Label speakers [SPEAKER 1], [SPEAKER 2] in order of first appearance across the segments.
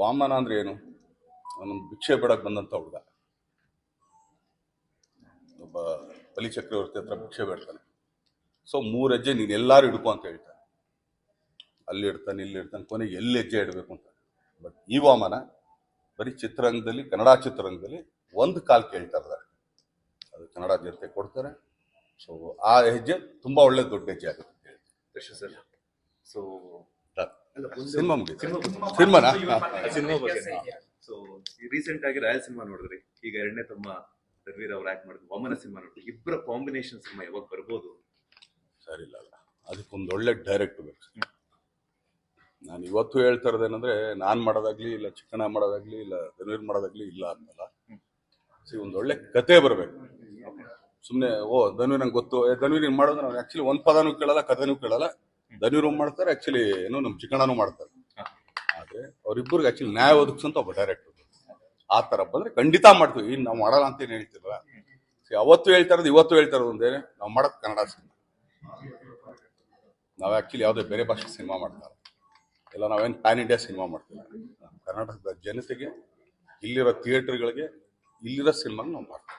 [SPEAKER 1] ವಾಮನ ಅಂದ್ರೆ ಏನು? ಅವನು ಭಿಕ್ಷೆ ಬೇಡಕ್ಕೆ ಬಂದಂಥ ಹುಡುಗ. ಒಬ್ಬ ಬಲಿ ಚಕ್ರವರ್ತಿ ಹತ್ರ ಭಿಕ್ಷೆ ಬೇಡ್ತಾನೆ. ಸೊ ಮೂರು ಹೆಜ್ಜೆ ನೀನು ಎಲ್ಲರೂ ಹಿಡ್ಕೊ ಅಂತ ಹೇಳ್ತಾನೆ. ಅಲ್ಲಿ ಇಡ್ತಾನೆ, ಇಲ್ಲಿ ಇಡ್ತಾನೆ, ಕೊನೆಗೆ ಎಲ್ಲಿ ಹೆಜ್ಜೆ ಇಡಬೇಕು ಅಂತ. ಬಟ್ ಈ ವಾಮನ ಬರೀ ಚಿತ್ರರಂಗದಲ್ಲಿ, ಕನ್ನಡ ಚಿತ್ರರಂಗದಲ್ಲಿ ಒಂದು ಕಾಲು ಕೇಳ್ತಾ ಅದು ಕನ್ನಡ ಜನತೆ ಕೊಡ್ತಾರೆ. ಸೊ ಆ ಹೆಜ್ಜೆ ತುಂಬ ಒಳ್ಳೆ ದೊಡ್ಡ ಹೆಜ್ಜೆ ಆಗುತ್ತೆ
[SPEAKER 2] ಸರ್ ಸೊ
[SPEAKER 1] ಸಿನಿಮಾ ಮುಗಿತು. ಸಿನಿಮಾನಾ?
[SPEAKER 2] ಸಿನಿಮಾ ಬಗ್ಗೆ? ಸೊ ರೀಸೆಂಟ್ ಆಗಿ ರಾಯಲ್ ಸಿನಿಮಾ ನೋಡಿದ್ರಿ. ಈಗ ಎರಡನೇ ತಮ್ಮ ರವೀರ್ ಅವ್ರು ಆಕ್ಟ್ ಮಾಡಿದ್ರು ವಾಮನ ಸಿನಿಮಾ ನೋಡಿದ್ರಿ. ಇಬ್ಬರ ಕಾಂಬಿನೇಷನ್ ಸಿನಿಮಾ ಯಾವಾಗ ಬರ್ಬೋದು?
[SPEAKER 1] ಸರಿ ಇಲ್ಲ ಅಲ್ಲ. ಅದಕ್ಕೊಂದು ಒಳ್ಳೆ ಡೈರೆಕ್ಟ್ ಬೇಕು. ನಾನು ಇವತ್ತು ಹೇಳ್ತಾ ಇರೋದೇನಂದ್ರೆ ನಾನು ಮಾಡೋದಾಗ್ಲಿ ಇಲ್ಲ ಚಿಕ್ಕಣ್ಣ ಮಾಡೋದಾಗ್ಲಿ ಇಲ್ಲ ಧನ್ವೀರ್ ಮಾಡೋದಾಗ್ಲಿ ಇಲ್ಲ ಅಂದ್ಮೇಲೆ ಸಿ ಒಂದು ಒಳ್ಳೆ ಕತೆ ಬರಬೇಕು. ಸುಮ್ಮನೆ ಓ ಧನ್ವೀರ್ ನಂಗೆ ಗೊತ್ತು. ಧನ್ವಿ ಧನ್ವೀರ್ ಹಿಂಗೆ ಮಾಡೋದು ಆಕ್ಚುಲಿ ಆ್ಯಕ್ಚುಲಿ ಒಂದು ಪದನೂ ಕೇಳಲ್ಲ ಕಥೆನೂ ಕೇಳಲ್ಲ. ಧನ್ವೀರ್ ಮಾಡ್ತಾರೆ ಆಕ್ಚುಲಿ ಏನು ನಮ್ಮ ಚಿಕ್ಕಣ್ಣನೂ ಮಾಡ್ತಾರೆ. ಆದರೆ ಅವರಿಬ್ಬರಿಗೆ ಆ್ಯಕ್ಚುಲಿ ನ್ಯಾಯ ಒದಗಿಸಂತ ಒಬ್ಬ ಡೈರೆಕ್ಟರ್ ಆ ಥರ ಬಂದರೆ ಖಂಡಿತ ಮಾಡ್ತೀವಿ. ಇನ್ನು ನಾವು ಮಾಡಲ್ಲ ಅಂತ ಏನು ಹೇಳ್ತಿರಲ್ಲ. ಅವತ್ತು ಹೇಳ್ತಾ ಇರೋದು ಇವತ್ತು ಹೇಳ್ತಾ ಇರೋದು ಒಂದೇನೆ ನಾವು ಮಾಡೋದು ಕನ್ನಡ ಸಿನಿಮಾ. ನಾವು ಆ್ಯಕ್ಚುಲಿ ಯಾವುದೇ ಬೇರೆ ಭಾಷೆ ಸಿನಿಮಾ ಮಾಡ್ತಾರೆ. ಇಲ್ಲ ನಾವೇನು ಪ್ಯಾನ್ ಇಂಡಿಯಾ ಸಿನಿಮಾ ಮಾಡ್ತೀವಿ. ಕರ್ನಾಟಕದ ಜನತೆಗೆ ಇಲ್ಲಿರೋ ಥಿಯೇಟರ್ಗಳಿಗೆ ಇಲ್ಲಿರೋ ಸಿನಿಮಾನ ನಾವು ಮಾಡ್ತೀವಿ.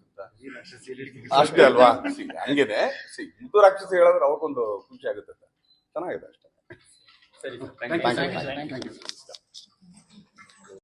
[SPEAKER 1] ಅಷ್ಟೇ ಅಲ್ವಾ? ಹಂಗಿದೆ. ಹಂಗೇನೆ ಸಿ ಮುದ್ದು ರಾಕ್ಷಸ ಹೇಳಿದ್ರೆ ಅವ್ರಿಗೊಂದು ಖುಷಿ ಆಗುತ್ತೆ ಚೆನ್ನಾಗಿದೆ ಅಷ್ಟೇ.
[SPEAKER 3] ಸರಿ